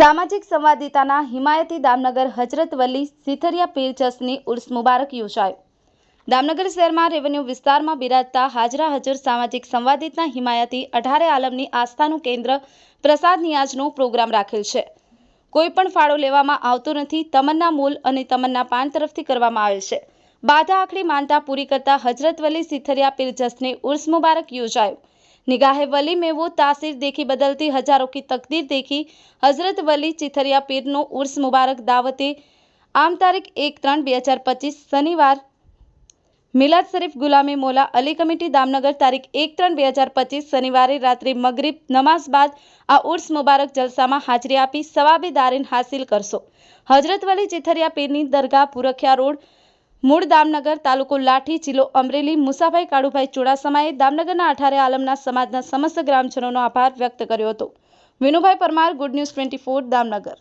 સામાજિક સંવાદિતાના હિમાયતી દામનગર હજરત વલી સિથરિયા પીર જસની ઉર્સ મુબારક યોજાયો. દામનગર શહેરમાં રેવન્યુ વિસ્તારમાં બિરાજતા હાજરા હજર સામાજિક સંવાદિતના હિમાયતી અઢારે આલમની આસ્થાનું કેન્દ્ર પ્રસાદ નિયાજનો પ્રોગ્રામ રાખેલ છે. કોઈ પણ ફાળો લેવામાં આવતો નથી, તમન્ના મૂલ અને તમન્ના પાન તરફથી કરવામાં આવે છે. બાધા આખરી માનતા પૂરી કરતા હજરત વલી સિથરિયા પીર જસને ઉર્સ મુબારક યોજાયો. निगाह वली में वो तासीर देखी बदलती, हजारों की तकदीर देखी। हजरत वली चिथरिया ઉર્સ મુબારક દાવતે આમ તારીખ એક ત્રણ બે હજાર પચીસ શનિવાર મિલાદ શરીફ ગુલામી મોલા અલી કમિટી દામનગર તારીખ એક ત્રણ બે હજાર પચીસ શનિવારે રાત્રે મગરીબ નમાઝ બાદ આ ઉર્સ મુબારક જલસામાં હાજરી આપી સવાબે દારીન હાસિલ કરશો હજરત વલી ચિથરિયા પીરની દરગાહ પુરખિયા રોડ મૂળ દામનગર તાલુકો લાઠી જિલ્લો અમરેલી મુસાભાઈ કાળુભાઈ ચુડાસમાએ દામનગરના અઠારે આલમના સમાજના સમસ્ત ગ્રામજનોનો આભાર વ્યક્ત કર્યો હતો. Vinubhai Parmar good news twenty Damnagar.